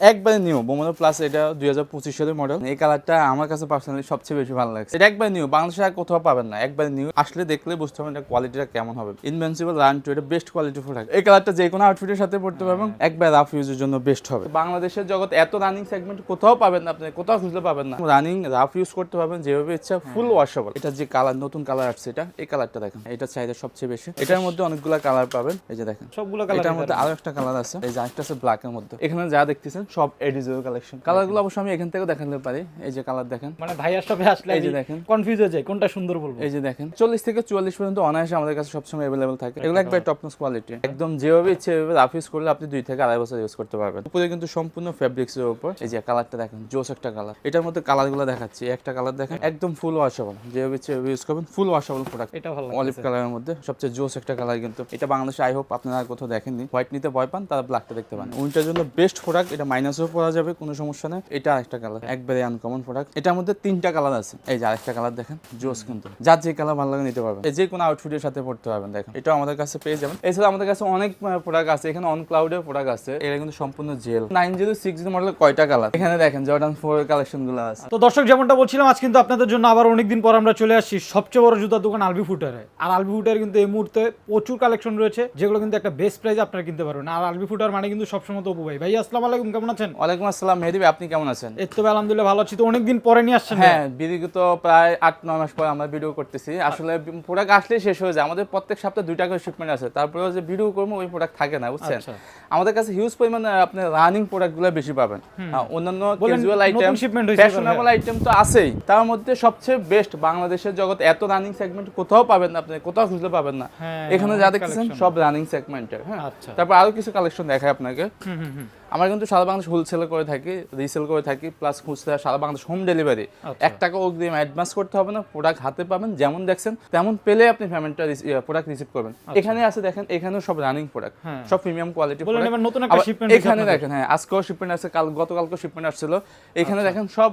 একবারে new বোমোনো plus এটা দুই হাজার পঁচিশ সালের মডেল এই কালারটা আমার কাছে পার্সোনালি সবচেয়ে বেশি ভালো লাগছে। এটা একবার নিউ বাংলাদেশে আর কোথাও পাবেন না একবার নিউ আসলে দেখলে বুঝতে পারবেন এটা কোয়ালিটিটা কেমন হবে। ইনভেন্সিবল রান টু এটা বেস্ট কোয়ালিটি প্রোডাক্ট এই কালারটা যে কোনো আউটফিটের সাথে পড়তে পারবেন একবার রাফ ইউজের জন্য বেস্ট হবে। বাংলাদেশের জগৎ এত রানিং সেগমেন্ট কোথাও পাবেন না আপনি কোথাও খুঁজলে পাবেন না। রানিং রাফ ইউজ করতে পারবেন যেভাবে ইচ্ছা ফুল ওয়াশেবল এটা যে কালার নতুন কালার আসছে এটা এই কালারটা দেখেন এটা চাহিদা সবচেয়ে বেশি। এটার মধ্যে অনেকগুলো কালার পাবেন এই যে দেখেন। সবগুলো কালার এটার মধ্যে আরও একটা কালার আছে এই যে আরেকটা আছে ব্ল্যাক এর মধ্যে। এখানে যা দেখতেছেন সব এডিজের কালেকশন কালারগুলো অবশ্য আমি এখান থেকে দেখাতে পারি। এই যে কালার দেখেন। মানে ভাইয়ার শপে আসলে এই যে দেখেন। কনফিউজ হয়ে যায় কোনটা সুন্দর বলব? এই যে দেখেন। চল্লিশ থেকে চুয়াল্লিশ পর্যন্ত অনায়াসে আমাদের কাছে সবসময় অ্যাভেলেবল থাকে। এগুলো একবার টপনস কোয়ালিটি একদম যেভাবে ইচ্ছে এভাবে রাফ ইউজ করলে আপনি দুই থেকে আড়াই বছর ইউজ করতে পারবেন। উপরে কিন্তু সম্পূর্ণ ফেব্রিক্স এর উপর। এই যে কালারটা দেখেন জোস একটা কালার এটার মধ্যে কালারগুলো দেখাচ্ছি। একটা কালার দেখেন একদম ফুল ওয়াশেবল যেভাবে ইচ্ছে ইউজ করবেন ফুল ওয়াশেবল প্রোডাক্ট এটা ভালো অলিভ কালারের মধ্যে সবচেয়ে জোস একটা কালার কিন্তু। এটা বাংলাদেশে আই হোপ আপনারা আর কোথাও দেখেননি। হোয়াইট নিতে ভয় পান তারা ব্ল্যাকটা দেখতে পান উইন্টার জন্য বেস্ট প্রোডাক্ট এটা মাইনাসও পরা যাবে, কোনো সমস্যা নেই। এটা আরেকটা কালার একবারে আনকমন প্রোডাক্ট এটার মধ্যে তিনটা কালার আছে। এই যে আরেকটা কালার দেখেন, জোস কিন্তু। যার যে কালার ভালো লাগে নিতে পারবেন। যে কোনো আউটফিটের সাথে পড়তে পারবেন, দেখেন। এটা আমাদের কাছে পেয়ে যাবেন। এছাড়া আমাদের কাছে অনেক প্রোডাক্ট আছে। এখানে অন ক্লাউডের প্রোডাক্ট আছে। এটা কিন্তু সম্পূর্ণ জেল নাইন জিরো সিক্স মডেলের কয়টা কালার এখানে দেখেন জর্ডান ফোর কালেকশনগুলো আছে। তো দর্শক, যেমনটা বলছিলাম, আজ কিন্তু আপনাদের জন্য আবার অনেকদিন পর আমরা চলে আসছি সবচেয়ে বড় জুতার দোকান আলবি ফুটারে আর আলবি ফুটার কিন্তু এই মুহূর্তে প্রচুর কালেকশন রয়েছে, যেগুলো কিন্তু একটা বেস্ট প্রাইস আপনারা কিনতে পারবেন। আর আলবি ফুটার মানে কিন্তু সবসময় তো ভাই। ভাই, আসসালামু আলাইকুম, কেমন আছেন? ওয়ালাইকুম আসসালাম মেহেদি আপনি কেমন আছেন? এই তো আলহামদুলিল্লাহ ভালো আছি। তো অনেকদিন পরে নিয়ে আসছেন হ্যাঁ বিগত প্রায় আট নয় মাস পরে আমরা ভিডিও করতেছি। আসলে প্রোডাক্ট আসলেই শেষ হয়ে যায়। আমাদের প্রত্যেক সপ্তাহে দুইটা করে শিপমেন্ট আছে তারপরে যে ভিডিও করব ওই প্রোডাক্ট থাকে না বুঝছেন? আচ্ছা। আমাদের কাছে হিউজ পরিমাণে আপনি রানিং প্রোডাক্টগুলো বেশি পাবেন। অন্যান্য ক্যাজুয়াল আইটেম ফ্যাশনেবল আইটেম তো আছেই। তার মধ্যে সবচেয়ে বেস্ট বাংলাদেশের জগৎ এত রানিং সেগমেন্ট কোথাও পাবেন না আপনি কোথাও খুঁজলে পাবেন না। হ্যাঁ, এখানে যা অনেক দেখতেছেন সব রানিং সেগমেন্টের হ্যাঁ। আচ্ছা। তারপর আরও কিছু কালেকশন দেখায় আপনাকে। হুম হুম। আমরা কিন্তু সারা বাংলাদেশ হোলসেল করে থাকি রিসেল করে থাকি প্লাস খুচরা সারা বাংলাদেশ হোম ডেলিভারি আচ্ছা। এক টাকা অগ্রিম অ্যাডভান্স করতে হবে না প্রোডাক্ট হাতে পাবেন যেমন দেখছেন তেমন পেলে আপনি পেমেন্টটা প্রোডাক্ট রিসিভ করবেন। এখানে আছে দেখেন এখানেও সব রানিং প্রোডাক্ট আচ্ছা। হ্যাঁ। সব প্রিমিয়াম কোয়ালিটি নতুন একটা shipment এখানে দেখেন হ্যাঁ আজকেও শিপমেন্ট আছে কাল গতকালকেও শিপমেন্ট আসছিল। এখানে দেখেন সব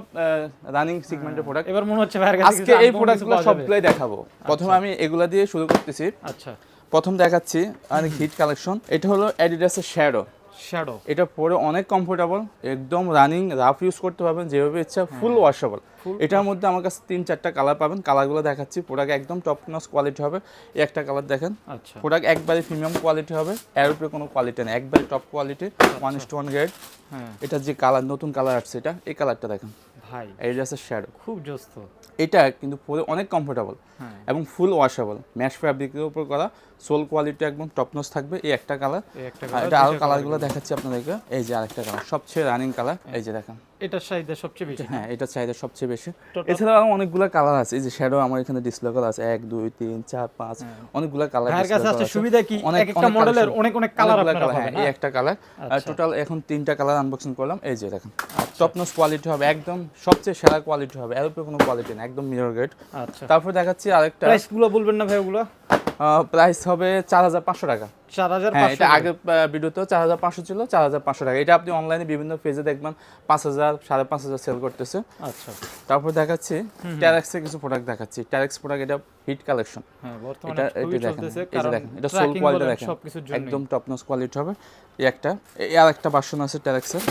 রানিং সিগমেন্টের প্রোডাক্ট এবার মনে হচ্ছে আজকে এই প্রোডাক্টগুলো পাওয়া দেখাবো। প্রথমে আমি এগুলা দিয়ে শুরু করতেছি। আচ্ছা। প্রথম দেখাচ্ছি অনেক হিট কালেকশন এটা হলো অ্যাডিডাসের শ্যাডো শ্যাডো এটা পরে অনেক কমফোর্টেবল একদম রানিং রাফ ইউজ করতে পারবেন যেভাবে ইচ্ছা ফুল ওয়াশেবল এটার মধ্যে আমার কাছে তিন চারটা কালার পাবেন। কালারগুলো দেখাচ্ছি প্রোডাক্ট একদম টপ নস কোয়ালিটি হবে। একটা কালার দেখেন। আচ্ছা। প্রোডাক্ট একবারে প্রিমিয়াম কোয়ালিটি হবে এর উপরে কোনো কোয়ালিটি নেই একবারে top quality one is to one grade হ্যাঁ। এটা যে কালার নতুন কালার আসছে এটা এই কালারটা দেখেন। ভাই। এই যে আছে শ্যাডো খুব জোস্ত। এটা কিন্তু পরে অনেক কমফোর্টেবল হ্যাঁ। এবং ফুল ওয়াশেবল ম্যাশ ফ্যাব্রিকের উপর করা সোল কোয়ালিটি একদম টপ নস থাকবে। এই একটা কালার এই একটা আর এটা আরও কালারগুলো দেখাচ্ছি আপনাদেরকে। এই যে আরেকটা কালার সবচেয়ে রানিং কালার এই যে দেখেন। এটার চাহিদা সবচেয়ে বেশি। হ্যাঁ এটা চাহিদা সবচেয়ে বেশি। এছাড়াও আরও অনেকগুলো কালার আছে। এই যে শ্যাডো আমার এখানে ডিসপ্লে করা আছে। এক দুই তিন চার পাঁচ। অনেকগুলো কালার ভাইয়ের কাছে আসলে সুবিধা কি? এক একটা মডেলের অনেক অনেক কালার আপনারা হ্যাঁ পাবেন এই হ্যাঁ? একটা কালার আচ্ছা। টোটাল এখন তিনটা কালার আনবক্সিং করলাম। এই যে দেখেন। টপনস কোয়ালিটি হবে একদম সবচেয়ে সেরা কোয়ালিটি হবে। এর উপরে কোনো কোয়ালিটি না একদম মিরর গ্রেড আচ্ছা। তারপর দেখাচ্ছি আরেকটা। প্রাইসগুলো বলবেন না ভাই ওগুলো? প্রাইস হবে চার হাজার পাঁচশো টাকা। চার হাজার হ্যাঁ এটা আগের ভিডিওতেও চার হাজার পাঁচশো ছিল চার হাজার পাঁচশো টাকা। এটা আপনি অনলাইনে বিভিন্ন পেজে দেখবেন পাঁচ হাজার সাড়ে পাঁচ হাজার সেল করতেছে। আচ্ছা। তারপর দেখাচ্ছি ট্যারেক্সের কিছু প্রোডাক্ট দেখাচ্ছি। ট্যারেক্স প্রোডাক্ট এটা হিট কালেকশন হ্যাঁ এটা এটা দেখেন কারণ দেখেন এটা সোল কোয়ালিটি দেখেন। একদম টপ নস কোয়ালিটি হবে। এই একটা এই আর একটা বাসন আছে ট্যারেক্সের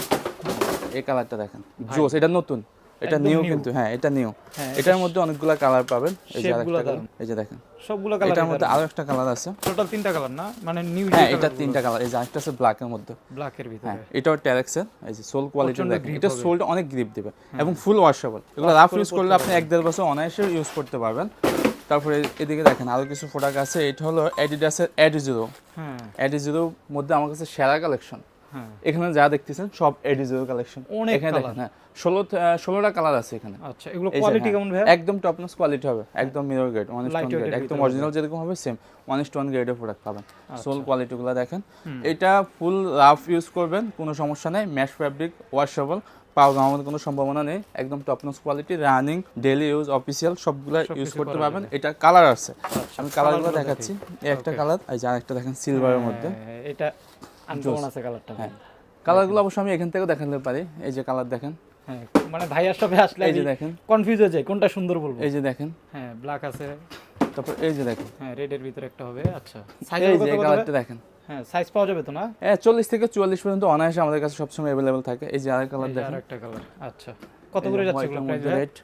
এই কালারটা দেখেন। জোস এটা নতুন। এটা নিউ কিন্তু হ্যাঁ এটা নিউ হ্যাঁ, এটার মধ্যে অনেকগুলো কালার পাবেন। এই যে আরেকটা এই যে দেখেন। সবগুলো কালার এটার মধ্যে আরও একটা কালার আছে। টোটাল তিনটা কালার না? মানে নিউ হ্যাঁ এটা তিনটা কালার এই যে আরেকটা আছে ব্ল্যাক এর মধ্যে। ব্ল্যাকের ভিতরে। হ্যাঁ এটাও ট্যারেক্সের এই যে সোল কোয়ালিটি দেখেন। এটা। সোলটা অনেক গ্রিপ দিবে। এবং ফুল ওয়াশেবল এগুলো রাফ ইউজ করলে আপনি এক দেড় বছর অনায়াসে ইউজ করতে পারবেন। তারপরে এদিকে দেখেন আরও কিছু প্রোডাক্ট আছে। এটা হলো অ্যাডিডাসের অ্যাডি জিরো হ্যাঁ। অ্যাডি জিরোর মধ্যে আমার কাছে সেরা কালেকশন হ্যাঁ এখানে যা দেখতেছেন সব এডি কালেকশন অনেক এখানে দেখেন হ্যাঁ ষোলো ষোলোটা কালার আছে এখানে। আচ্ছা এগুলো কোয়ালিটি হ্যাঁ, কেমন ভাই একদম কোয়ালিটি হবে একদম মিরর গ্রেড ওয়ান গ্রেড একদম অরিজিনাল যেরকম হবে সেম ওয়ান গ্রেডের প্রোডাক্ট পাবেন। আচ্ছা। সোল কোয়ালিটিগুলো দেখেন। এটা ফুল রাফ ইউজ করবেন কোনো সমস্যা নেই ম্যাশ ফ্যাব্রিক ওয়াশেবল পাওয়া আমাদের কোনো সম্ভাবনা নেই একদম top notch quality running daily use official সবগুলো ইউজ করতে করা পারবেন। এটা কালার আছে। আচ্ছা, আমি কালারগুলো দেখাচ্ছি একটা কালার যে আরেকটা দেখেন সিলভারের মধ্যে। হ্যাঁ, এটা আনকমন আছে কালারটা হ্যাঁ। কালারগুলো অবশ্য আমি এখান থেকেও দেখাতে পারি। এই যে কালার দেখেন। হ্যাঁ মানে ভাইয়ার শপে আসলে এই যে দেখেন। কনফিউজ হয়ে যায় কোনটা সুন্দর বলব? এই যে দেখেন। হ্যাঁ ব্ল্যাক আছে। তারপর এই যে দেখেন। হ্যাঁ রেডের ভিতরে একটা হবে। আচ্ছা এই যে কালারটা দেখেন। হ্যাঁ সাইজ পাওয়া যাবে তো না? হ্যাঁ চল্লিশ থেকে চুয়াল্লিশ পর্যন্ত অনায়াসে আমাদের কাছে সবসময় অ্যাভেলেবেল থাকে। এই যে আরেক কালার দেখেন। আরেকটা কালার আচ্ছা কত করে যাচ্ছে এগুলো প্রাইস রেট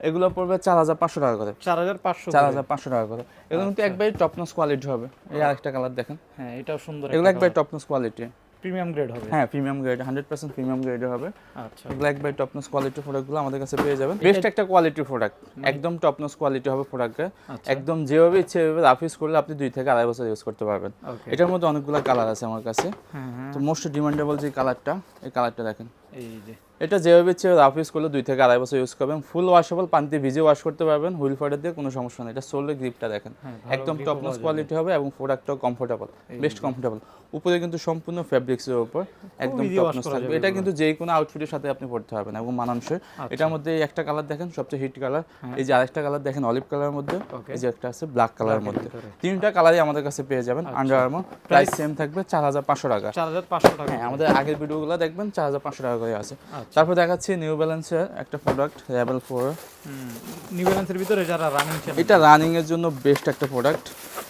এগুলো পড়বে চার হাজার পাঁচশো টাকা করে। চার হাজার পাঁচশো চার হাজার পাঁচশো টাকা করে। এগুলো কিন্তু একবারে টপনস কোয়ালিটি হবে। এই আরেকটা কালার দেখেন। হ্যাঁ এটাও সুন্দর এগুলো একবারে টপনস কোয়ালিটি প্রিমিয়াম গ্রেড হবে। হ্যাঁ premium grade hundred percent premium গ্রেডের হবে। আচ্ছা। এগুলো একবারে টপনস কোয়ালিটির প্রোডাক্টগুলো আমাদের কাছে পেয়ে যাবেন। বেস্ট একটা কোয়ালিটি প্রোডাক্ট একদম টপনস কোয়ালিটি হবে প্রোডাক্টে আচ্ছা। একদম যেভাবে ইচ্ছে রাফ ইউজ করলে আপনি দুই থেকে আড়াই বছর ইউজ করতে পারবেন। এটার মধ্যে অনেকগুলো কালার আছে আমার কাছে। হ্যাঁ হ্যাঁ। তো মোস্ট ডিমান্ডেবল যে কালারটা এই কালারটা দেখেন। এই যে। এটা যেভাবে ইচ্ছে রাফ ইউজ করলে দুই থেকে আড়াই বছর ইউজ করবেন। ফুল ওয়াশেবল পানিতে ভিজে ওয়াশ করতে পারবেন হুইল ফাটার দিয়ে কোনো সমস্যা নেই। এটা সোলের গ্রিপটা দেখেন। হ্যাঁ, একদম যাবে। কোয়ালিটি হবে এবং প্রোডাক্টটাও কমফোর্টেবল বেস্ট কমফোর্টেবল উপরে কিন্তু সম্পূর্ণ ফ্যাব্রিক্সের উপর একদম টপনস থাকবে। এটা কিন্তু যে কোনো আউটফিটের সাথে আপনি পড়তে পারবেন এবং মানানসই। আচ্ছা। এটার মধ্যে একটা কালার দেখেন সবচেয়ে হিট কালার এই যে আরেকটা কালার দেখেন অলিভ কালারের মধ্যে। এই যে একটা আছে ব্ল্যাক কালারের মধ্যে। তিনটা কালারই আমাদের কাছে পেয়ে যাবেন আন্ডার আর্মার প্রাইস সেম থাকবে চার হাজার পাঁচশো টাকা। চার হাজার পাঁচশো টাকা। হ্যাঁ আমাদের আগের ভিডিওগুলো দেখবেন চার হাজার পাঁচশো টাকা করে আছে। আচ্ছা। তারপর দেখাচ্ছি নিউ ব্যালেন্সের একটা প্রোডাক্ট রেবেল ফোর নিউ ব্যালেন্সের ভিতরে যারা রানিং এটা রানিং এর জন্য বেস্ট একটা প্রোডাক্ট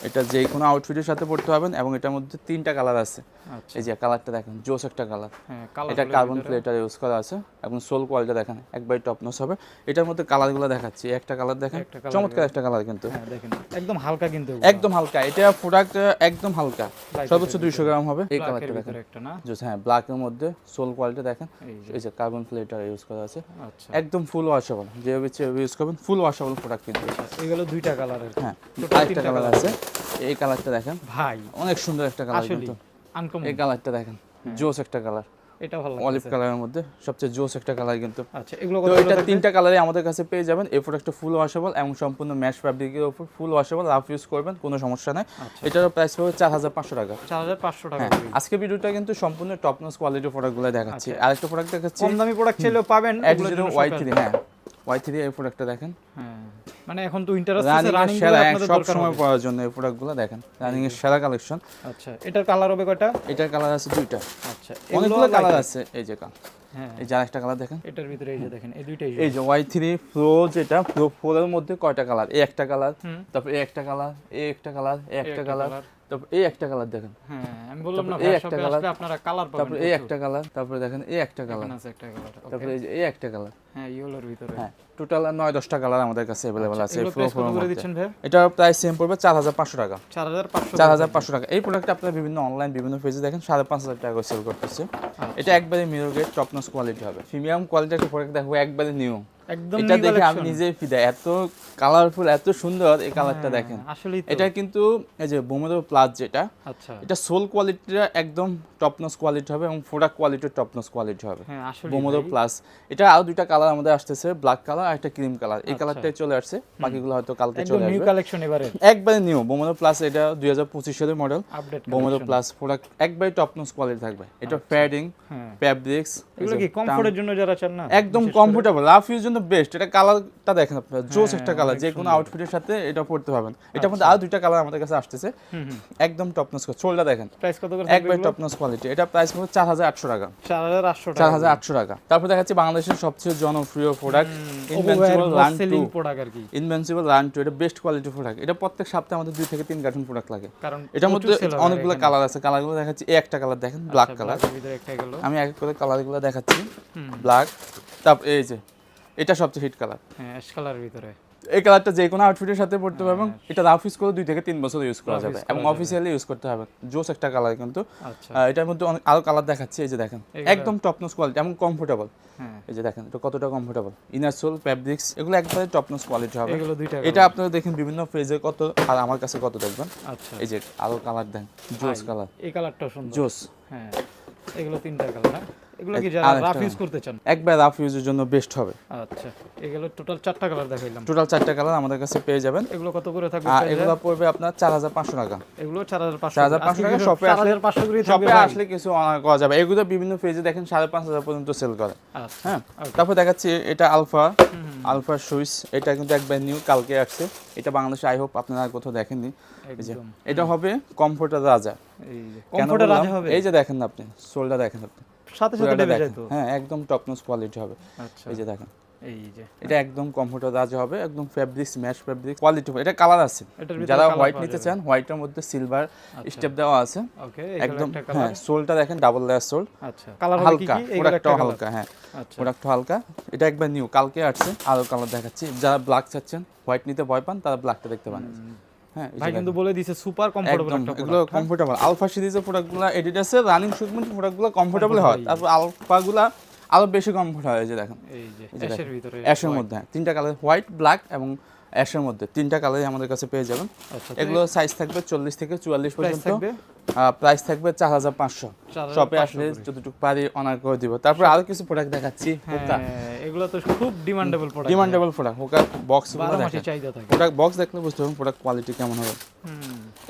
এটা যে কোনো আউটফিটের সাথে পড়তে পারবেন এবং এটার মধ্যে তিনটা কালার আছে। আচ্ছা। এই যে কালারটা দেখেন জোস একটা কালার। হ্যাঁ এটা কার্বন প্লেটার ইউজ করা আছে এবং সোল কোয়ালিটি দেখেন একবারই টপনস হবে। এটার মধ্যে কালারগুলো দেখাচ্ছি একটা কালার দেখেন চমৎকার একটা কালার কিন্তু। হ্যাঁ দেখেন একদম হালকা কিন্তু একদম হালকা এটা প্রোডাক্ট একদম হালকা। সর্বোচ্চ দুইশো গ্রাম হবে। এই কালারটা দেখেন। একটা না? জোস হ্যাঁ ব্ল্যাকের মধ্যে সোল কোয়ালিটি দেখেন। এই যে। কার্বন প্লেটার ইউজ করা আছে। আচ্ছা। একদম ফুল ওয়াশেবল যেভাবে ইউজ করবেন ফুল ওয়াশেবল প্রোডাক্ট কিন্তু। এগুলো দুইটা কালারের হ্যাঁ আরেকটা কালার আছে। এই কালারটা দেখেন। ভাই অনেক সুন্দর একটা কালার কিন্তু। এই কালারটা দেখেন জোস একটা কালার। এটা ভালো অলিভ কালারের মধ্যে সবচেয়ে জোস একটা কালার কিন্তু। আচ্ছা এগুলো তো এটা তিনটা কালারই আমাদের কাছে পেয়ে যাবেন। এই প্রোডাক্টটা ফুল ওয়াশেবল এবং সম্পূর্ণ ম্যাশ ফ্যাব্রিকের উপর ফুল ওয়াশেবল রাফ ইউজ করবেন কোনো সমস্যা নাই। আচ্ছা। এটার প্রাইস পাবে চার হাজার পাঁচশো টাকা। চার হাজার পাঁচশো টাকা হ্যাঁ। আজকে ভিডিওটা কিন্তু সম্পূর্ণ টপনস কোয়ালিটির প্রোডাক্টগুলো দেখাচ্ছি। আরেকটা প্রোডাক্ট দেখাচ্ছি। কম দামি প্রোডাক্ট চাইলেও পাবেন ওয়াই থ্রি হ্যাঁ। ওয়াই থ্রি এই প্রোডাক্টটা দেখেন। হ্যাঁ। মানে এখন তো ইন্টারেস্ট রানিং রানিং এর সেরা সব সময়। পরার জন্য এই প্রোডাক্টগুলো দেখেন। রানিং এর সেরা কালেকশন আচ্ছা এটার কালার হবে কয়টা? এটার কালার আছে দুইটা। আচ্ছা অনেকগুলো কালার আছে এই যে কালার হ্যাঁ। এই যে আরেকটা কালার দেখেন। এটার ভিতরে এই যে দেখেন এই দুইটাই এই যে ওয়াই থ্রি প্রো যেটা প্রো ফোরের মধ্যে কয়টা কালার এই একটা কালার তারপর এই একটা কালার এই একটা কালার এই একটা কালার তারপর এই একটা কালার দেখেন। হ্যাঁ আমি বললাম না এই একটা আসলে আপনারা কালার পাবেন তারপর এই একটা কালার তারপরে দেখেন এই একটা কালার আছে একটা কালার তারপরে এই একটা কালার হ্যাঁ ইয়েলোর ভিতরে। হ্যাঁ টোটাল নয় দশটা কালার আমাদের কাছে অ্যাভেলেবল আছে এগুলো প্রো প্রাইস কত করে ফোর দিচ্ছেন ভাই এটা প্রাইস সেম পড়বে চার হাজার পাঁচশো টাকা। চার হাজার পাঁচশো চার হাজার পাঁচশো টাকা। এই প্রোডাক্টটা আপনারা বিভিন্ন অনলাইন বিভিন্ন পেজে দেখেন সাড়ে পাঁচ হাজার টাকা সেল করতেছে। এটা একবারে mirror grade top notch quality হবে। প্রিমিয়াম কোয়ালিটির একটা প্রোডাক্ট দেখব একবারে নিউ একদম এটা দেখে আমি collection। ফিদা এত কালারফুল এত সুন্দর এই কালারটা হ্যাঁ, দেখেন। এটা কিন্তু এই যে বোমেরো প্লাস যেটা আচ্ছা। এটা সোল কোয়ালিটিটা একদম টপনস কোয়ালিটি হবে এবং প্রোডাক্ট টপনস কোয়ালিটি হবে। হ্যাঁ আসলে বোমোদো প্লাস এটা আরও দুইটা কালার আমাদের আসতেছে ব্ল্যাক কালার আর একটা ক্রিম কালার এই আচ্ছা। কালারটাই চলে আসছে। বাকিগুলো হয়তো কালকে চলে নিউ কালেকশন এবারে। একবারে নিউ বোমোদো প্লাস এটা দুই হাজার পঁচিশ সালের মডেল আপডেট বোমোদো প্লাস প্রোডাক্ট একবারে টপনস কোয়ালিটি থাকবে। এটা প্যাডিং হ্যাঁ। ফ্যাব্রিক্স এগুলো কি কমফোর্টের জন্য যারা চান না? একদম কমফোর্টেবল রাফ ইউজ জন্য বেস্ট এটা কালারটা দেখেন আপনারা। জোস একটা কালার যে কোনো আউটফিটের সাথে এটা পড়তে পারবেন। এটার মধ্যে আরও দুইটা কালার আমাদের কাছে আসতেছে। একদম টপনস চোলটা দেখেন। প্রাইস কত করে একবার টপনস কোয়ালিটি এটা প্রাইস হাজার আটশো টাকা। চার হাজার আটশো চার টাকা হাজার আটশো টাকা। তারপর দেখাচ্ছি বাংলাদেশের সবচেয়ে জনপ্রিয় product invincible run two selling product আর কি। ইনভেন্সিবল রান টু এটা বেস্ট কোয়ালিটি প্রোডাক্ট এটা প্রত্যেক সপ্তাহে আমাদের দুই থেকে তিন কার্টুন প্রোডাক্ট লাগে। কারণ এটার মধ্যে অনেকগুলো কালার আছে। কালারগুলো দেখাচ্ছি। এই একটা কালার দেখেন ব্ল্যাক আচ্ছা, কালার ভিতরে একটা গেল। আমি এক এক করে কালারগুলো দেখাচ্ছি। ব্ল্যাক তারপর এই যে এটা সবচেয়ে হিট কালার হ্যাঁ অ্যাশ কালারের ভিতরে। এই কালারটা যে কোনো আউটফিটের সাথে পড়তে পারবেন এটা রাফ ইউজ করে দুই থেকে তিন বছর ইউজ করা যাবে এবং অফিসিয়ালি ইউজ করতে হবে। জোস একটা কালার কিন্তু। আচ্ছা। এটার মধ্যে অনেক আরও কালার দেখাচ্ছি এই যে দেখেন। একদম টপনস কোয়ালিটি এবং কমফোর্টেবল হ্যাঁ। এই যে দেখেন এটা কতটা কমফোর্টেবল ইনার সোল ফ্যাব্রিক্স এগুলো একবারে টপনস কোয়ালিটি হবে। এটা আপনারা দেখেন বিভিন্ন ফেজে কত আর আমার কাছে কত দেখবেন। আচ্ছা। এই যে আরও কালার দেন জোস কালার এই কালারটাও সুন্দর। জোস। হ্যাঁ এগুলো তিনটা কালার এগুলো কি যারা রাফ ইউজ করতে চান? একবার রাফ ইউজের জন্য বেস্ট হবে। আচ্ছা এগুলো টোটাল চারটা কালার দেখাইলাম। টোটাল চারটা কালার আমাদের কাছে পেয়ে যাবেন। এগুলো কত করে থাকবে এগুলো পড়বে আপনার চার হাজার পাঁচশো টাকা। এগুলো চার হাজার পাঁচশো 4,500 টাকা আসলে- করে শপে আসলে কিছু করা যাবে। এগুলো বিভিন্ন পেজে দেখেন সাড়ে পাঁচ হাজার পর্যন্ত সেল করে। আচ্ছা হ্যাঁ? তারপর দেখাচ্ছি এটা আলফা আলফা সুইস এটা কিন্তু একবার নিউ কালকে আসছে। এটা বাংলাদেশে আই হোপ আপনারা কোথাও দেখেননি। এটা হবে কমফোর্টার রাজা কমফোর্টের হবে। এই যে দেখেন না আপনি সোলটা দেখেন আপনি। সাথে সাথে ডেবে যায় তো? হ্যাঁ একদম টপনস কোয়ালিটি হবে। আচ্ছা। এই যে দেখেন। এই যে এটা একদম কমফোর্টেবল রাজা হবে একদম ফ্যাব্রিক্স ম্যাশ ফ্যাব্রিক কোয়ালিটি এটা কালার আছে। যারা হোয়াইট নিতে চান হোয়াইটের মধ্যে সিলভার স্টেপ দেওয়া আছে। ওকে একদম হ্যাঁ সোলটা দেখেন ডাবল লেয়ার সোল আচ্ছা। কালার হবে কি হালকা একটা হালকা হ্যাঁ আচ্ছা। প্রোডাক্টটা হালকা। এটা একবার নিউ কালকে আসছে আরও কালার দেখাচ্ছি। যারা ব্ল্যাক চাচ্ছেন হোয়াইট নিতে ভয় পান তারা ব্ল্যাকটা দেখতে পান হ্যাঁ ভাই কিন্তু বলে দিছে সুপার কমফোর্টেবল একটা এগুলো? কমফোর্টেবল আলফা সিরিজের প্রোডাক্টগুলো এডিডাসের রানিং সেগমেন্ট প্রোডাক্টগুলো কমফোর্টেবল হয়। তারপর আলফাগুলো আরও বেশি কমফোর্ট হয় এই যে দেখেন। এই যে অ্যাশের ভিতরে অ্যাশের মধ্যে তিনটা কালার হোয়াইট ব্ল্যাক এবং অ্যাশের মধ্যে। তিনটা কালারই আমাদের কাছে পেয়ে যাবেন। আচ্ছা এগুলো সাইজ থাকবে চল্লিশ থেকে চুয়াল্লিশ পর্যন্ত। প্রাইস থাকবে চার হাজার পাঁচশো। শপে আসলে যতটুকু পারি অনার করে দিব। তারপর আরও কিছু প্রোডাক্ট দেখাচ্ছি হ্যাঁ এগুলো তো খুব ডিমান্ডেবল প্রোডাক্ট ডিমান্ডেবল প্রোডাক্ট হোকার বক্স প্রোডাক্ট বক্স দেখলে বুঝতে পারবেন প্রোডাক্ট কোয়ালিটি কেমন হবে।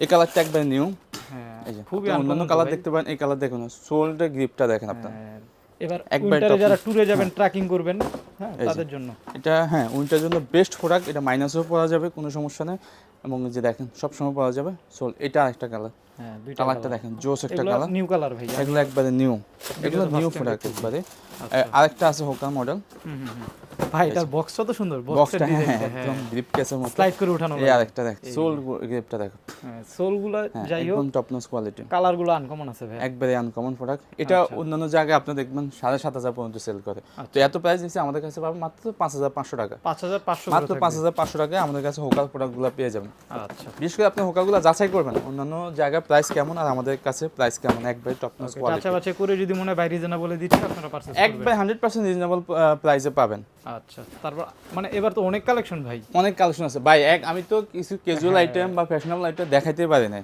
এই কালারটা একবার নিউ। হ্যাঁ খুবই অন্যান্য কালার দেখতে পারেন এই কালার দেখুন সোল্ডের গ্রিপটা দেখেন আপনার। হ্যাঁ, এবার উইন্টারে যারা ট্যুরে যাবেন ট্রেকিং করবেন হ্যাঁ তাদের জন্য। এটা হ্যাঁ উইন্টার জন্য বেস্ট প্রোডাক্ট এটা মাইনাসও পাওয়া যাবে কোনো সমস্যা নেই। এবং যে দেখেন সব সময় পাওয়া যাবে। সোল এটা একটা কালার হ্যাঁ দুইটা কালারটা দেখেন জোস একটা কালার নিউ কালার ভাই এগুলো একবারে নিউ এগুলো নিউ প্রোডাক্ট একবারে। আরেকটা আছে হোকার মডেল। হুম, হুম, হুম। ভাই এটার বক্সটা তো সুন্দর বক্সের বক্সটা হ্যাঁ একদম গ্রিপ কেসের মতো। স্লাইড করে উঠানো এই আরেকটা দেখ সোল গ্রিপটা দেখো। সোলগুলো হ্যাঁ যাই হোক একদম টপ নচ কোয়ালিটি কালারগুলো আনকমন আছে ভাই একবারে আনকমন প্রোডাক্ট এটা আচ্ছা। অন্যান্য জায়গায় আপনি দেখবেন সাড়ে সাত হাজার পর্যন্ত সেল করে। তো এত প্রাইস দিচ্ছে আমাদের কাছে পাবেন মাত্র পাঁচ হাজার পাঁচশো টাকা। পাঁচ হাজার পাঁচশো মাত্র পাঁচ হাজার পাঁচশো টাকায় আমাদের কাছে হোকার প্রোডাক্টগুলো পেয়ে যাবেন। আচ্ছা। বিশেষ করে আপনি হোকাগুলো যাচাই করবেন অন্যান্য জায়গায় প্রাইস কেমন আর আমাদের কাছে প্রাইস কেমন একবারে টপ নচ কোয়ালিটি বাছা বাছা করে যদি মনে হয় বাইরে জানা বলে দিচ্ছে আপনারা পারচেজ একবারে হান্ড্রেড পার্সেন্ট রিজনেবল প্রাইসে পাবেন। আচ্ছা তারপর মানে এবার তো অনেক কালেকশন ভাই। অনেক কালেকশন আছে। ভাই এক আমি তো কিছু ক্যাজুয়াল আইটেম বা ফ্যাশনেবল আইটেম দেখাইতে পারি না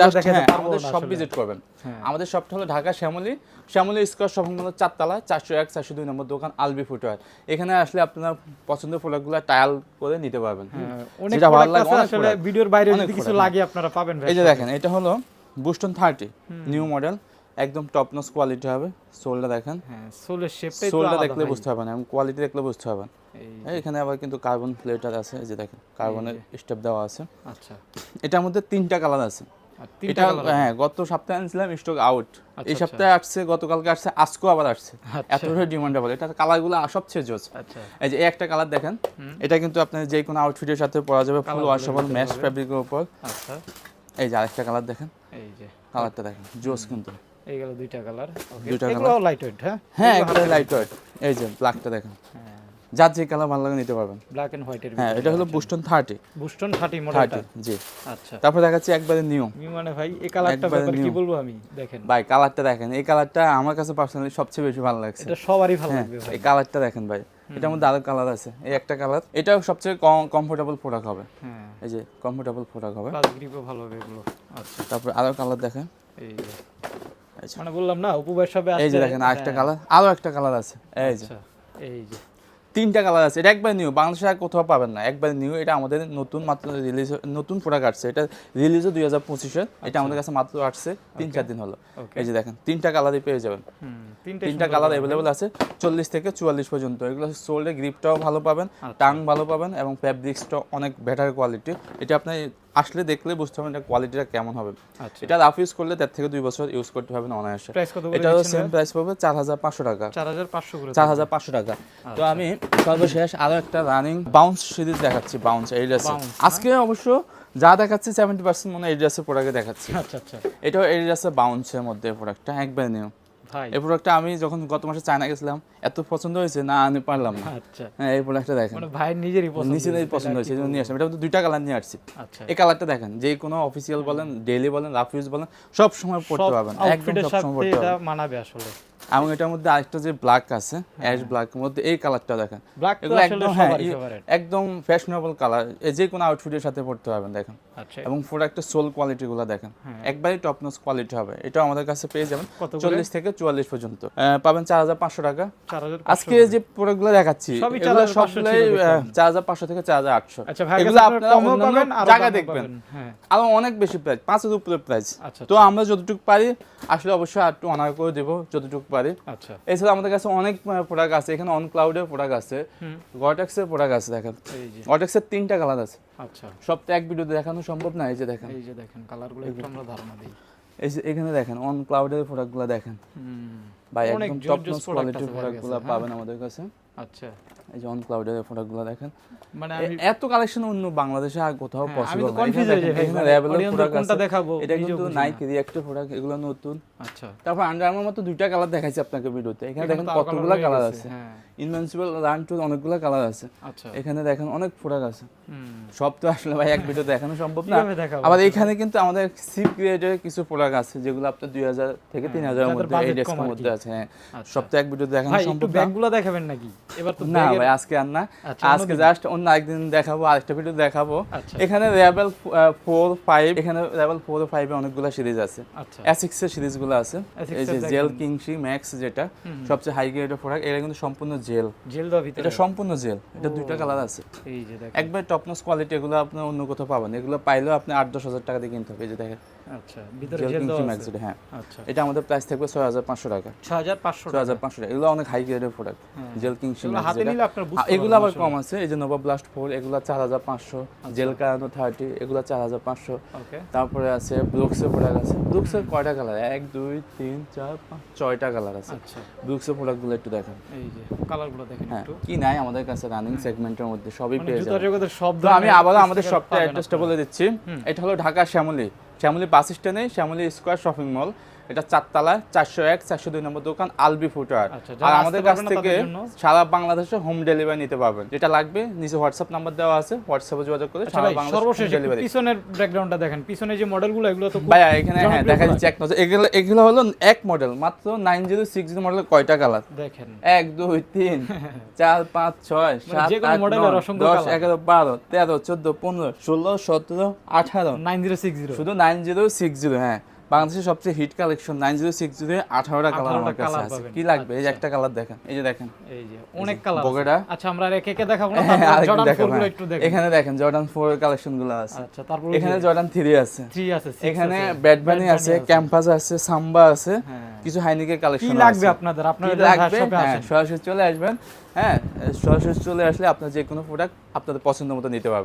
just, দেখাতে হ্যাঁ, আমাদের সব ভিজিট করবেন। হ্যাঁ। আমাদের সবটা হলো ঢাকা শ্যামলী। শ্যামলী স্কোয়ার শপিং মলের চারতলা চারশো এক চারশো দুই নম্বর দোকান আলবি ফুটওয়ার এখানে আসলে আপনার পছন্দের প্রোডাক্টগুলো ট্রায়াল করে নিতে পারবেন। হ্যাঁ, যেটা ভালো লাগে আসলে ভিডিওর বাইরে যদি কিছু লাগে আপনারা পাবেন এই যে দেখেন এটা হলো বুস্টন থার্টি নিউ মডেল একদম টপ নস কোয়ালিটি হবে। সোলটা দেখেন। হ্যাঁ সোলের শেপটাই সোলটা দেখলে বুঝতে হবে না এবং কোয়ালিটি দেখলে বুঝতে হবে এখানে আবার কিন্তু কার্বন প্লেটার আছে এই যে দেখেন কার্বনের স্টেপ দেওয়া আছে। আচ্ছা। এটার মধ্যে তিনটা কালার আছে। এটা হ্যাঁ গত সপ্তাহে আনছিলাম স্টক আউট আচ্ছা, এই সপ্তাহে আসছে গতকালকে আসছে আজকেও আবার আসছে। আচ্ছা। এতটাই ডিমান্ডেবল এটা কালারগুলো সবচেয়ে জোস। আচ্ছা। এই যে একটা কালার দেখেন এটা কিন্তু আপনার যে কোনো আউটফিটের সাথে পরা যাবে ফুল ওয়াশেবল ম্যাশ ফ্যাব্রিকের উপর। আচ্ছা। এই যে আরেকটা কালার দেখেন। এই যে। কালারটা দেখেন জোস কিন্তু। এই গেল দুইটা কালার দুইটা এগুলো লাইট ওয়েট হ্যাঁ? হ্যাঁ একটা লাইট ওয়েট এই যে ব্ল্যাকটা দেখেন। হ্যাঁ। যার যে কালার ভালো লাগে নিতে পারবেন। ব্ল্যাক এন্ড হোয়াইটের হ্যাঁ এটা হলো বুস্টন থার্টি বুস্টন 30 মডেলটা জি। আচ্ছা। তারপর দেখাচ্ছি একবারে নিউ আমি মানে ভাই এই কালারটা ব্যাপারে কি বলব আমি? দেখেন। ভাই কালারটা দেখেন। এই কালারটা আমার কাছে পার্সোনালি সবচেয়ে বেশি ভালো লাগছে। এটা সবারই ভালো হ্যাঁ লাগবে ভাই। এই কালারটা দেখেন ভাই। এটার মধ্যে আরও কালার আছে। এই একটা কালার এটাও সবচেয়ে কমফোর্টেবল প্রোডাক্ট হবে। হ্যাঁ। এই যে কমফোর্টেবল প্রোডাক্ট হবে। প্লাস গ্রিপও ভালো হবে এগুলো। আচ্ছা। তারপর আরও কালার দেখেন। এই মানে বললাম না উপবাস সবে এই যে দেখেন আরেকটা কালার আরও একটা কালার আছে। এই যে। আচ্ছা এই যে। তিনটা কালার আছে এটা একবার নিউ বাংলাদেশে আর কোথাও পাবেন না। একবার নিউ এটা আমাদের নতুন মাত্র রিলিজ নতুন প্রোডাক্ট আসছে। এটা রিলিজও দুই হাজার পঁচিশের এটা আমাদের কাছে মাত্র আসছে তিন চার দিন হলো। এই যে দেখেন তিনটা কালারই পেয়ে যাবেন। হুম তিনটে তিনটা কালার অ্যাভেলেবল আছে চল্লিশ থেকে চুয়াল্লিশ পর্যন্ত। এগুলো সোল্ডের গ্রিপটাও ভালো পাবেন আচ্ছা। টাং ভালো পাবেন এবং ফ্যাব্রিক্সটাও অনেক বেটার কোয়ালিটি এটা আপনি আসলে দেখলে বুঝতে পারবেন এটা কোয়ালিটিটা কেমন হবে। আচ্ছা। এটা রাফ ইউজ করলে তার থেকে দুই বছর ইউজ করতে পারবেন অনায়াসে। দিচ্ছেন সেম প্রাইস পাবে চার হাজার পাঁচশো টাকা। 4500 করে চার হাজার পাঁচশো টাকা। তো আমি সর্বশেষ আরও একটা রানিং বাউন্স সিরিজ দেখাচ্ছি বাউন্স এই ড্রেসে আজকে অবশ্য যা দেখাচ্ছি সেভেন্টি পার্সেন্ট মনে হয় এই ড্রেসের প্রোডাক্টে দেখাচ্ছি। আচ্ছা আচ্ছা। এটাও এই ড্রেসের বাউন্সের মধ্যে প্রোডাক্টটা একবার নিউ এই প্রোডাক্টটা আমি যখন গত মাসে চায়না গেছিলাম এত পছন্দ হয়েছে না আমি পারলাম না। আচ্ছা। হ্যাঁ এই প্রোডাক্টটা দেখেন। মানে ভাই নিজেরই পছন্দ নিজেরই পছন্দ হয়েছে জন্য নিয়ে আসলাম। এটা দুইটা কালার নিয়ে আসছি। আচ্ছা। এই কালারটা দেখেন যে কোনো অফিসিয়াল বলেন ডেইলি বলেন রাফ ইউজ বলেন সব সময় পড়তে পারবেন একদম সব সময় পড়তে পারবেন। মানাবে আসলে। এবং এটার মধ্যে আরেকটা যে ব্ল্যাক আছে অ্যাশ ব্ল্যাকের মধ্যে এই কালারটা দেখেন। ব্ল্যাক তো এগুলো আসলে একদম হ্যাঁ একদম ফ্যাশনেবল কালার যে কোনো আউটফিটের সাথে পড়তে পারবেন দেখেন। আচ্ছা। এবং প্রোডাক্টের সোল কোয়ালিটি গুলো দেখেন। একবারই টপ নস কোয়ালিটি হবে। এটা আমাদের কাছে পেয়ে যাবেন? চল্লিশ থেকে চুয়াল্লিশ পর্যন্ত। পাবেন চার হাজার পাঁচশো টাকা। 4500 আজকে যে প্রোডাক্টগুলো দেখাচ্ছি এগুলো 4500 সবগুলাই চার হাজার পাঁচশো থেকে চার হাজার আটশো। আচ্ছা এগুলো আপনারা অন্যান্য জায়গায় দেখবেন। হ্যাঁ। আরও অনেক বেশি প্রাইস পাঁচের উপরে প্রাইস আচ্ছা তো আমরা যতটুকু পারি আসলে অবশ্যই আর একটু অনার করে দেবো যতটুকু পারি। আচ্ছা। এছাড়া আমাদের কাছে অনেক প্রোডাক্ট আছে। এখানে অন ক্লাউডের প্রোডাক্ট আছে। গটেক্সের প্রোডাক্ট আছে দেখেন। গটেক্সের তিনটা কালার আছে। আচ্ছা। সব তো এক ভিডিওতে দেখানো সম্ভব না এই যে দেখেন। এই যে দেখেন কালারগুলো একটু আমরা ধারণা দিই। এই যে এখানে দেখেন অন ক্লাউডের প্রোডাক্টগুলো দেখেন। ভাই একদম টপ নচ কোয়ালিটির প্রোডাক্টগুলো পাবেন আমাদের কাছে। আচ্ছা। এই যে অন ক্লাউডের প্রোডাক্টগুলো দেখেন। মানে এত কালেকশন অন্য বাংলাদেশে আর কোথাও হ্যাঁ, আমি তো কনফিউজ হয়ে যাই এখানে প্রোডাক্ট কোনটা আছে। দেখাবো? এটা কিন্তু। নাইকি প্রোডাক্ট এগুলো নতুন। আচ্ছা। তারপর আন্ডার আর্মার মতো দুইটা কালার দেখাইছি আপনাকে ভিডিওতে। এখানে দেখেন কতগুলো কালার আছে। ইনভেন্সিবল রান টু অনেকগুলো কালার আছে। আচ্ছা। এখানে দেখেন অনেক প্রোডাক্ট আছে। সব তো আসলে ভাই এক ভিডিও দেখানো সম্ভব না। আবার এখানে কিন্তু আমাদের সি গ্রেডের কিছু প্রোডাক্ট আছে যেগুলো আপনার দুই হাজার থেকে তিন হাজারের মধ্যে এই ডেস্কের মধ্যে আছে হ্যাঁ। আচ্ছা। সব তো এক ভিডিও দেখানো সম্ভব না। ব্যাগগুলো দেখাবেন নাকি? এবার তো না ভাই আজকে আর না। আচ্ছা, আজকে জাস্ট অন্য একদিন দেখাবো আরেকটা ভিডিও দেখাবো। আচ্ছা। এখানে ফোর ফাইভ এখানে ফোর ফাইভ অনেকগুলো সিরিজ আছে। আচ্ছা। এর আছে। এই যে জেল কিংশি ম্যাক্স যেটা সবচেয়ে হাই গ্রেডের প্রোডাক্ট এটা কিন্তু সম্পূর্ণ জেল জেল এটা সম্পূর্ণ জেল এটা দুইটা কালার আছে। এই যে একবার টপনস কোয়ালিটি এগুলো আপনি অন্য কোথাও পাবেন। এগুলো পাইলেও আপনি আট দশ হাজার টাকা দিয়ে কিনতে হবে। এই যে দেখেন। আচ্ছা ভিতরে জেল জেল কিংশি দেওয়া ম্যাক্স আছে? যেটা হ্যাঁ। আচ্ছা। এটা আমাদের প্রাইস থাকবে ছয় হাজার পাঁচশো টাকা। 6500 ছয় হাজার পাঁচশো টাকা। এগুলো অনেক হাই গ্রেডের প্রোডাক্ট হ্যাঁ। জেল কিংশি এগুলো হাতে নিলে আপনার বুঝতে এগুলো আবার কম আছে। এই যে নোভা ব্লাস্ট ফোর এগুলো চার হাজার পাঁচশো। আচ্ছা। জেল কারানো থার্টি এগুলো চার হাজার পাঁচশো। ওকে তারপরে আছে ব্লুক্সের প্রোডাক্ট আছে। ব্লুক্সের কয়টা কালার এক দুই তিন চার পাঁচ ছয়টা কালার আছে। আচ্ছা। ব্লুক্সের প্রোডাক্টগুলো একটু দেখেন। এই যে কালারগুলো দেখেন হ্যাঁ একটু। কি নাই আমাদের কাছে রানিং সেগমেন্টের মধ্যে সবই মানে পেয়ে যাবেন। আমি আবারও আমাদের শপটা অ্যাড্রেসটা বলে দিচ্ছি। এটা হলো ঢাকা শ্যামলী শ্যামলী বাস স্ট্যান্ডে শ্যামলী স্কোয়ার শপিং মল। এটা চারতলা চারশো এক চারশো দুই নম্বর দোকান আলবি ফুটার আচ্ছা, আর আমাদের কাছ থেকে সারা বাংলাদেশে হোম ডেলিভারি নিতে পারবেন। যেটা লাগবে নিচে হোয়াটসঅ্যাপ নাম্বার দেওয়া আছে হোয়াটসঅ্যাপে যোগাযোগ করে আচ্ছা সারা বাংলাদেশ ডেলিভারি পিছনের ব্যাকগ্রাউন্ডটা দেখেন। পিছনে যে মডেলগুলো এগুলো তো ভাইয়া এখানে হ্যাঁ দেখা যাচ্ছে এক নজর এগুলো এগুলো হলো এক মডেল মাত্র nine zero six zero model কয়টা কালার দেখেন। এক দুই তিন চার পাঁচ ছয় সাত যে কোনো আট নয় দশ এগারো বারো তেরো চোদ্দ পনেরো ষোলো সতেরো আঠারো। নাইন জিরো সিক্স জিরো শুধু নাইন জিরো সিক্স জিরো হ্যাঁ। বাংলাদেশের সবচেয়ে hit collection nine zero six zero আঠারোটা কালার আমার কাছে আছে। কি লাগবে? এই যে আচ্ছা। একটা কালার দেখেন। এই যে দেখেন। এই যে অনেক কালার বগেটা আচ্ছা আমরা আর একে একে দেখাবো না হ্যাঁ, জর্ডান হ্যাঁ। একটু দেখেন। এখানে দেখেন জর্ডান ফোর আছে। আচ্ছা তারপর এখানে জর্ডান থ্রি আছে। থ্রি আছে এখানে আছে, ব্যাডবানি আছে ক্যাম্পাস আছে সাম্বা আছে। হ্যাঁ। কিছু হাইনিকের কি কালেকশন লাগবে আপনাদের? আপনারা কি যারা লাগবে? হ্যাঁ সরাসরি চলে আসবেন। হ্যাঁ সরাসরি চলে আসলে আপনার যে কোনো প্রোডাক্ট আপনাদের পছন্দ মতো নিতে পারবেন।